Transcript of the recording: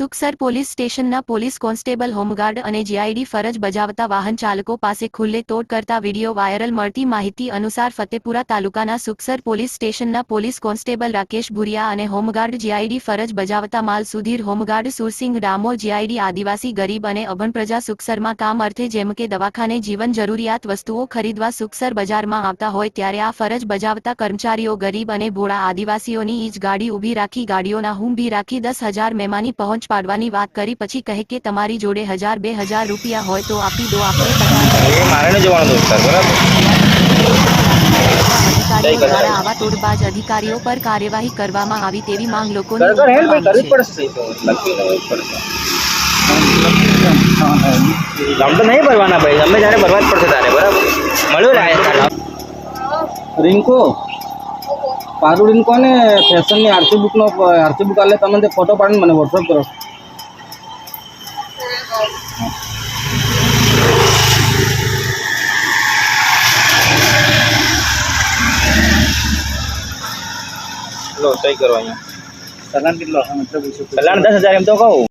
Sukhsar police સ્ટેશનના police constable, home guard અને GID ફરજ બજાવતા વાહન ચાલકો પાસે ખુલ્લે તોડ કરતા વીડિયો વાયરલ મળતી માહિતી અનુસાર ફતેપુરા તાલુકાના સુખસર પોલીસ સ્ટેશનના પોલીસ કોન્સ્ટેબલ રાકેશ ભુરિયા અને હોમગાર્ડ જીઆઈડી ફરજ બજાવતા માલ Sudhir, home guard Sursinh Damor GID આદિવાસી ગરીબ અને અભણ પ્રજા સુખસરમાં કામ અર્થે જેમ કે દવાખાને જીવન જરૂરિયાત વસ્તુઓ ખરીદવા સુખસર બજારમાં આવતા હોય ત્યારે આ ફરજ બજાવતા કર્મચારીઓ ગરીબ અને ભોળા આદિવાસીઓની ઈજ ગાડી ઊભી રાખી ગાડીઓના હુંભી રાખી દસ હજાર મહેમાની પહોંચ પાડવાની વાત કરી પછી કહે કે તમારી જોડે હજાર બે હજાર રૂપિયા હોય તો આપી દો આપણે મારે જવાનું અધિકારીઓ દ્વારા આવા તોડબાજ અધિકારીઓ પર કાર્યવાહી કરવામાં આવી તેવી માંગ લોકોની તો નહીં ભરવાના ભાઈ અમે જ્યારે ભરવા જ પડશે તારે બરાબર? મળ્યું રિંકો પારુ કોને ફેશનની આરસી બુકનો આરસી બુક આલે તમે તે ફોટો પાડીને મને વોટ્સઅપ કરો. લો સહી કરો અહીંયા. ચલાન કેટલો? મિત્ર પૂછ્યું કલ્યાણ દસ હજાર એમ તો કહું.